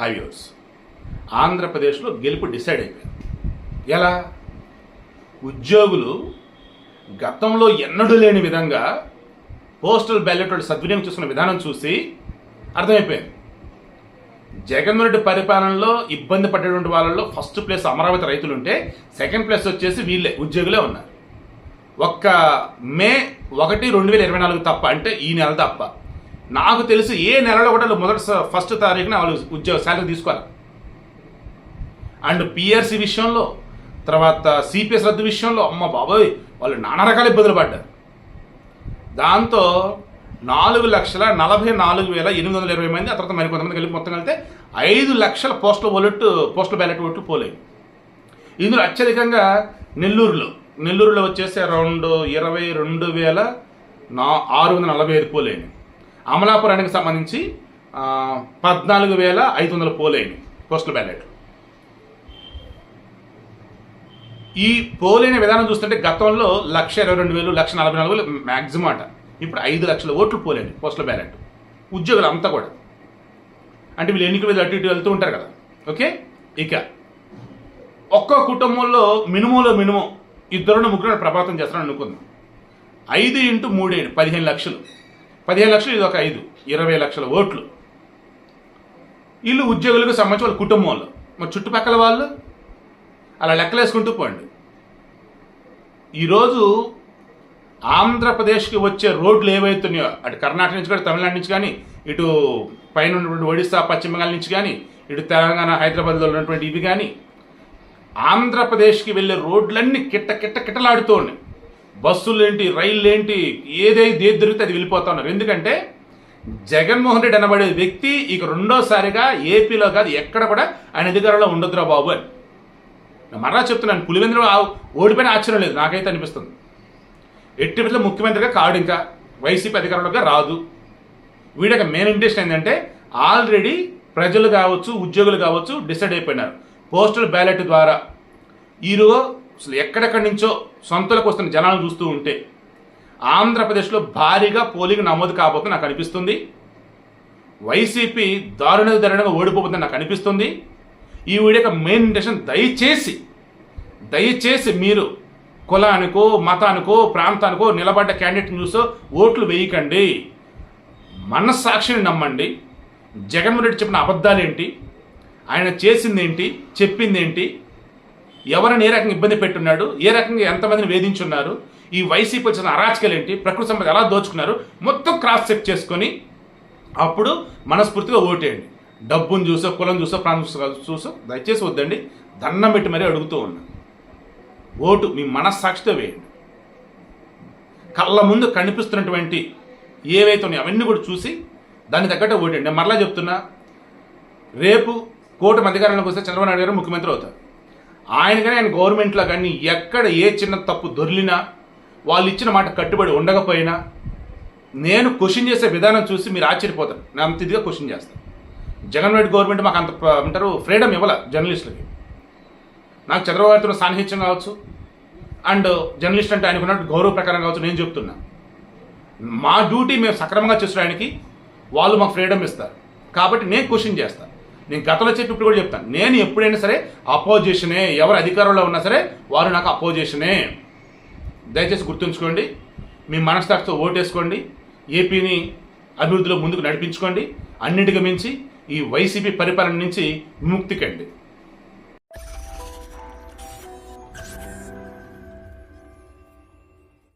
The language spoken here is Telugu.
హైవ్యూర్స్ ఆంధ్రప్రదేశ్లో గెలుపు డిసైడ్ అయిపోయింది. ఎలా? ఉద్యోగులు గతంలో ఎన్నడూ లేని విధంగా పోస్టల్ బ్యాలెట్ వాళ్ళు సద్వినియోగం చేసుకున్న విధానం చూసి అర్థమైపోయింది. జగన్మోహన్ రెడ్డి పరిపాలనలో ఇబ్బంది పడేటువంటి వాళ్ళలో ఫస్ట్ ప్లేస్ అమరావతి రైతులు ఉంటే సెకండ్ ప్లేస్ వచ్చేసి వీళ్ళే ఉద్యోగులే ఉన్నారు. ఒక్క మే ఒకటి రెండు వేల ఇరవై నాలుగు తప్ప అంటే ఈ నెల తప్ప. నాకు తెలిసి ఏ నెలలో కూడా మొదటి స- ఫస్ట్ తారీఖున వాళ్ళు ఉద్యోగ శాలరీ తీసుకోవాలి. అండ్ పిఆర్సీ విషయంలో తర్వాత సిపిఎస్ రద్దు విషయంలో అమ్మ బాబోయ్ వాళ్ళు నానా రకాల ఇబ్బందులు పడ్డారు. దాంతో నాలుగు లక్షల నలభై నాలుగు వేల ఎనిమిది వందల ఇరవై మంది ఆ తర్వాత మరి కొంతమంది కలిపి మొత్తం కలిపితే ఐదు లక్షల పోస్టల్ ఓలెట్ పోస్టల్ బ్యాలెట్ ఓట్లు పోలేవు ఇందులో అత్యధికంగా నెల్లూరులో నెల్లూరులో వచ్చేసి అరౌండ్ ఇరవై రెండు వేల నా ఆరు వందల నలభై ఐదు పోలేని అమలాపురానికి సంబంధించి పద్నాలుగు వేల ఐదు వందల పోలేని పోస్టల్ బ్యాలెట్. ఈ పోలేని విధానం చూస్తుంటే గతంలో లక్ష ఇరవై రెండు వేలు లక్ష నలభై నాలుగు వేలు మ్యాక్సిమం అట. ఇప్పుడు ఐదు లక్షల ఓట్లు పోలేండి పోస్టల్ బ్యాలెట్. ఉద్యోగులు అంతా కూడా. అంటే వీళ్ళు ఎన్నికల మీద అటు ఇటు వెళ్తూ ఉంటారు కదా. ఓకే? ఇక ఒక్కో కుటుంబంలో మినిమంలో మినిమం ఇద్దరు ముగ్గురు ప్రభావితం చేస్తారని అనుకుందాం. ఐదు ఇంటూ మూడేడు పదిహేను లక్షలు. పదిహేను లక్షలు ఇది ఒక ఐదు. ఇరవై లక్షల ఓట్లు. వీళ్ళు ఉద్యోగులకు సంబంధించి వాళ్ళ కుటుంబంలో. మరి చుట్టుపక్కల వాళ్ళు అలా లెక్కలేసుకుంటూ పోండి. ఈరోజు ఆంధ్రప్రదేశ్కి వచ్చే రోడ్లు ఏవైతున్నాయో అటు కర్ణాటక నుంచి కానీ తమిళనాడు నుంచి కానీ ఇటు పైన ఉన్నటువంటి ఒడిస్సా పశ్చిమ బెంగాల్ నుంచి కానీ ఇటు తెలంగాణ హైదరాబాద్లో ఉన్నటువంటి ఇవి కానీ ఆంధ్రప్రదేశ్కి వెళ్ళే రోడ్లన్నీ కిట్ట కిట్ట కిట్టలాడుతూ ఉన్నాయి. బస్సులేంటి రైళ్ళేంటి ఏదైతే ఏది దొరికితే అది వెళ్ళిపోతా ఉన్నారు. ఎందుకంటే జగన్మోహన్ రెడ్డి అనబడే వ్యక్తి ఇక రెండోసారిగా ఏపీలో కాదు ఎక్కడ కూడా ఆయన అధికారంలో ఉండదురా బాబు అని. మరలా చెప్తున్నాను పులివెందులు ఓడిపోయిన ఆశ్చర్యం లేదు నాకైతే అనిపిస్తుంది. ఎట్టి పరిస్థితుల్లో ముఖ్యమంత్రిగా కాడు ఇంకా వైసీపీ అధికారంలోకి రాదు. వీడికి మెయిన్ ఇంట్రెస్ట్ ఏంటంటే ఆల్రెడీ ప్రజలు కావచ్చు ఉద్యోగులు కావచ్చు డిసైడ్ అయిపోయినారు. పోస్టల్ బ్యాలెట్ ద్వారా. ఈరోజు అసలు ఎక్కడెక్కడి నుంచో సొంతలకు వస్తున్న జనాలను చూస్తూ ఉంటే ఆంధ్రప్రదేశ్లో భారీగా పోలింగ్ నమోదు కాబోతుంది నాకు అనిపిస్తుంది. వైసీపీ దారుణ దారుణంగా ఓడిపోతుందని నాకు అనిపిస్తుంది. ఈ వీడియో మెయిన్ ఇంటెన్షన్ దయచేసి దయచేసి మీరు కులానికో మతానికో ప్రాంతానికో నిలబడ్డ క్యాండిడేట్ని చూసో ఓట్లు వేయకండి. మనస్సాక్షిని నమ్మండి. జగన్మోహన్ రెడ్డి చెప్పిన అబద్ధాలేంటి? ఆయన చేసింది ఏంటి చెప్పింది ఏంటి ఎవరిని ఏ రకంగా ఇబ్బంది పెట్టున్నాడు ఏ రకంగా ఎంతమందిని వేధించున్నారు ఈ వైసీపీ వచ్చిన అరాచకలు ఏంటి ప్రకృతి సంపద ఎలా దోచుకున్నారు మొత్తం క్రాస్ చెక్ చేసుకొని అప్పుడు మనస్ఫూర్తిగా ఓటేయండి. డబ్బును చూసో కులం చూసో ప్రాంతం చూసో చూసో దయచేసి వద్దండి. దండం పెట్టి మరీ అడుగుతూ ఉన్నా. ఓటు మీ మనస్సాక్షితో వేయండి. కళ్ళ ముందు కనిపిస్తున్నటువంటి ఏవైతే ఉన్నాయో అవన్నీ కూడా చూసి దాన్ని తగ్గట్టు ఓటేయండి. నేను మరలా చెప్తున్నా రేపు కోటి అధికారంలోకి వస్తే చంద్రబాబు నాయుడు గారు ముఖ్యమంత్రి అవుతారు. ఆయన కానీ ఆయన గవర్నమెంట్లో కానీ ఎక్కడ ఏ చిన్న తప్పు దొర్లినా వాళ్ళు ఇచ్చిన మాట కట్టుబడి ఉండకపోయినా నేను క్వశ్చన్ చేసే విధానం చూసి మీరు ఆశ్చర్యపోతారు. నేను అంత ఇదిగా క్వశ్చన్ చేస్తాను. జగన్ రెడ్డి గవర్నమెంట్ మాకు అంత అంటారు ఫ్రీడమ్ ఇవ్వాల జర్నలిస్టులకి. నాకు చంద్రబాబు సాన్నిహిత్యం కావచ్చు అండ్ జర్నలిస్ట్ అంటే ఆయనకున్నట్టు గౌరవ ప్రకారం కావచ్చు నేను చెప్తున్నా. మా డ్యూటీ మేము సక్రమంగా చేసడానికి వాళ్ళు మాకు ఫ్రీడమ్ ఇస్తారు. కాబట్టి నేను క్వశ్చన్ చేస్తాను. నేను గతంలో చెప్పి ఇప్పుడు కూడా చెప్తాను. నేను ఎప్పుడైనా సరే అపోజిషనే ఎవరు అధికారంలో ఉన్నా సరే వారు నాకు అపోజిషనే. దయచేసి గుర్తుంచుకోండి మీ మనస్తాక్షితో ఓటేసుకోండి ఏపీని అభివృద్ధిలో ముందుకు నడిపించుకోండి అన్నింటికి మించి ఈ వైసీపీ పరిపాలన నుంచి విముక్తి కండి